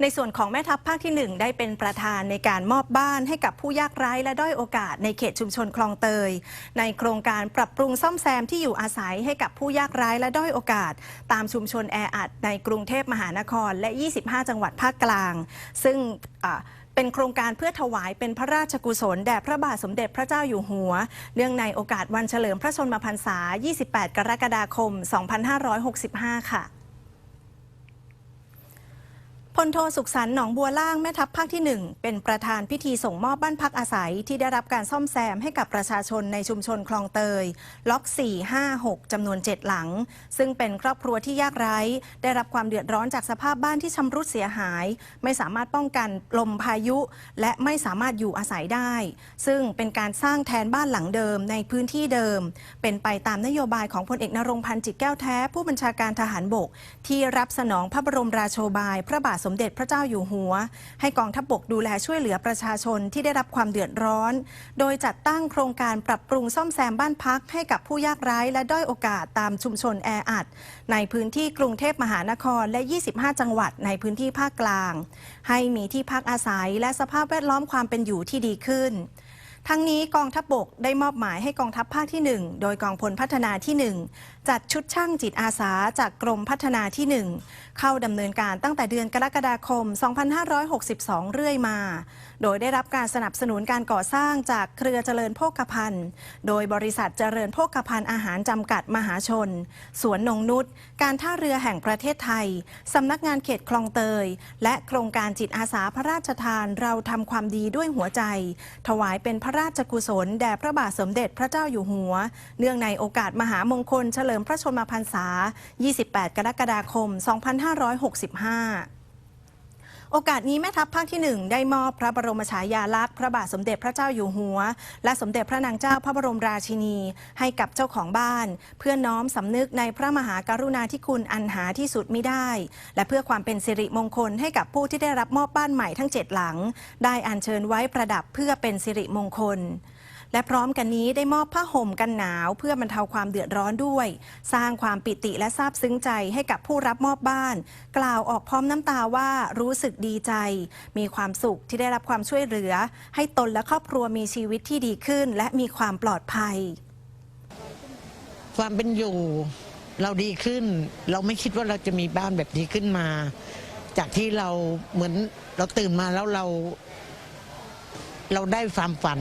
ในส่วนของแม่ทัพภาคที่ 1 ได้เป็นประธานในการมอบบ้านให้กับผู้ยากไร้และด้อยโอกาสในเขตชุมชนคลองเตย ในโครงการปรับปรุงซ่อมแซมที่อยู่อาศัยให้กับผู้ยากไร้และด้อยโอกาส ตามชุมชนแออัดในกรุงเทพมหานครและ 25 จังหวัดภาคกลาง ซึ่งเป็นโครงการเพื่อถวายเป็นพระราชกุศลแด่พระบาทสมเด็จพระเจ้าอยู่หัว เนื่องในโอกาสวันเฉลิมพระชนมพรรษา 28 กรกฎาคม 2565 ค่ะ พลโทสุขสันต์หนองบัวล่างแม่ทัพภาคที่ 1 เป็นประธานพิธีส่งมอบบ้านพักอาศัยที่ได้รับการซ่อมแซมให้กับประชาชนในชุมชนคลองเตย ล็อก 4 5 6 จำนวน 7 หลัง ซึ่งเป็นครอบครัวที่ยากไร้ ได้รับความเดือดร้อนจากสภาพบ้านที่ชำรุดเสียหาย ไม่สามารถป้องกันลมพายุ และไม่สามารถอยู่อาศัยได้ ซึ่งเป็นการสร้างแทนบ้านหลังเดิมในพื้นที่เดิม เป็นไปตามนโยบายของพลเอกนรงพันธ์จิตแก้วแท้ ผู้บัญชาการทหารบก ที่รับสนองพระบรมราโชบายพระบาทสมเด็จพระเจ้าอยู่หัว ให้กองทัพบกดูแลช่วยเหลือประชาชนที่ได้รับความเดือดร้อน โดยจัดตั้งโครงการปรับปรุงซ่อมแซมบ้านพัก ให้กับผู้ยากไร้และด้อยโอกาสตามชุมชนแออัด ในพื้นที่กรุงเทพมหานครและ 25 จังหวัดในพื้นที่ภาคกลาง ให้มีที่พักอาศัยและสภาพแวดล้อมความเป็นอยู่ที่ดีขึ้นทั้งนี้กองทัพบบกได้มอบหมายให้กองทัพภาคที่ 1 โดยกองพลพัฒนาที่ 1 จัดชุดช่างจิตอาสาจากกรมพัฒนาที่ 1 เข้าดำเนินการตั้งแต่เดือนกรกฎาคม 2562 เรื่อยมา โดยได้รับการสนับสนุนการก่อสร้างจากเครือเจริญโภคภัณฑ์ โดยบริษัทเจริญโภคภัณฑ์อาหารจำกัดมหาชน สวนนงนุษย์ การท่าเรือแห่งประเทศไทย สำนักงานเขตคลองเตย และโครงการจิตอาสาพระราชทานเราทำความดีด้วยหัวใจ ถวายเป็นพระราชกุศลแด่พระบาทสมเด็จพระเจ้าอยู่หัว เนื่องในโอกาสมหามงคลเฉลิมพระชนมพรรษา 28 กรกฎาคม 2565โอกาสนี้แม่ทัพภาคที่ 1 ได้มอบพระบรมฉายาลักษณ์พระบาทสมเด็จพระเจ้าอยู่หัว และสมเด็จพระนางเจ้าพระบรมราชินี ให้กับเจ้าของบ้าน เพื่อน้อมสำนึกในพระมหากรุณาธิคุณอันหาที่สุดมิได้ และเพื่อความเป็นสิริมงคลให้กับผู้ที่ได้รับมอบบ้านใหม่ทั้ง 7 หลัง ได้อัญเชิญไว้ประดับเพื่อเป็นสิริมงคล และพร้อมกันนี้ได้มอบผ้าห่มกันหนาว เพื่อบรรเทาความเดือดร้อนด้วย สร้างความปิติและซาบซึ้งใจให้กับผู้รับมอบบ้าน กล่าวออกพร้อมน้ำตาว่ารู้สึกดีใจ มีความสุขที่ได้รับความช่วยเหลือ ให้ตนและครอบครัวมีชีวิตที่ดีขึ้น และมีความปลอดภัย ความเป็นอยู่เราดีขึ้น เราไม่คิดว่าเราจะมีบ้านแบบนี้ขึ้นมา จากที่เราเหมือนเราตื่นมาแล้วเรา เราได้ความฝัน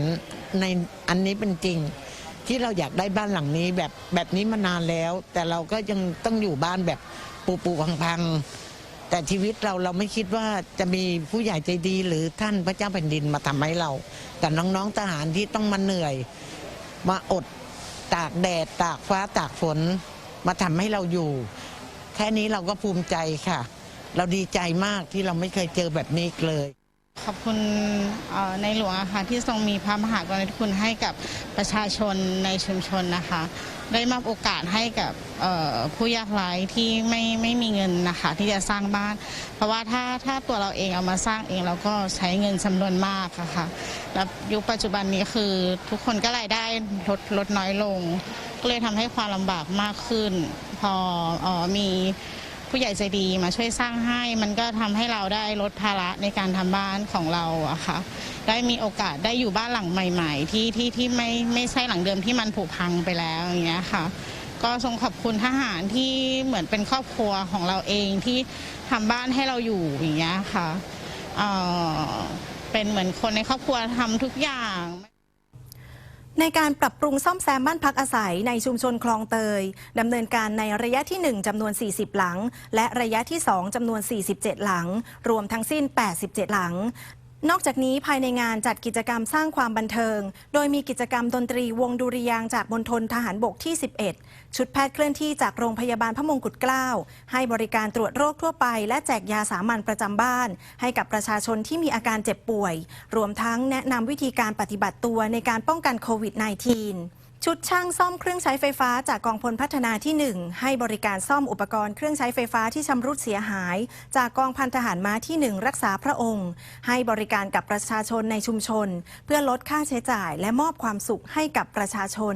ในอันนี้เป็นจริง ที่เราอยากได้บ้านหลังนี้แบบแบบนี้มานานแล้ว แต่เราก็ยังต้องอยู่บ้านแบบปูปูพังพังๆแต่ชีวิตเราเราไม่คิดว่าจะมีผู้ใหญ่ใจดี หรือท่านพระเจ้าแผ่นดินมาทำให้เรากับน้องๆทหารที่ต้องมาเหนื่อย มาอดตากแดดตากฟ้าตากฝน มาทำให้เราอยู่ แค่นี้เราก็ภูมิใจค่ะ เราดีใจมากที่เราไม่เคยเจอแบบนี้เลย ขอบคุณในหลวงอะค่ะที่ทรงมีพระมหากรุณาธิคุณให้กับประชาชนในชุมชนนะคะ ได้มอบโอกาสให้กับผู้ยากไร้ที่ไม่ไม่มีเงินนะคะที่จะสร้างบ้าน เพราะว่าถ้าถ้าตัวเราเองเอามาสร้างเองเราก็ใช้เงินจำนวนมากอะค่ะแล้วยุคปัจจุบันนี้คือทุกคนก็รายได้ลดลดน้อยลง ก็เลยทำให้ความลำบากมากขึ้น พอออมี ผู้ใหญ่ใจดีมาช่วยสร้างให้ มันก็ทำให้เราได้ลดภาระในการทำบ้านของเราอะค่ะได้มีโอกาสได้อยู่บ้านหลังใหม่ ๆ ที่ที่ที่ไม่ไม่ใช่หลังเดิมที่มันผุพังไปแล้วอย่างเงี้ยค่ะ ก็ทรงขอบคุณทหารที่เหมือนเป็นครอบครัวของเราเองที่ทำบ้านให้เราอยู่อย่างเงี้ยค่ะเเป็นเหมือนคนในครอบครัวทำทุกอย่าง ในการปรับปรุงซ่อมแซมบ้านพักอาศัยในชุมชนคลองเตยดำเนินการในระยะที่ 1จำนวน 40 หลัง และระยะที่ 2จำนวน 47 หลัง รวมทั้งสิ้น 87 หลัง นอกจากนี้ภายในงานจัดกิจกรรมสร้างความบันเทิง โดยมีกิจกรรมดนตรีวงดุริยางจากมณฑลทหารบกที่ 11 ชุดแพทย์เคลื่อนที่จากโรงพยาบาลพระมงกุฎเกล้า ให้บริการตรวจโรคทั่วไป และแจกยาสามัญประจำบ้าน ให้กับประชาชนที่มีอาการเจ็บป่วย รวมทั้งแนะนำวิธีการปฏิบัติตัวในการป้องกันโควิด -19 ชุดช่างซ่อมเครื่องใช้ไฟฟ้าจากกองพลพัฒนาที่ 1 ให้บริการซ่อมอุปกรณ์เครื่องใช้ไฟฟ้าที่ชำรุดเสียหาย จากกองพันทหารม้าที่ 1 รักษาพระองค์ ให้บริการกับประชาชนในชุมชน เพื่อลดค่าใช้จ่ายและมอบความสุขให้กับประชาชน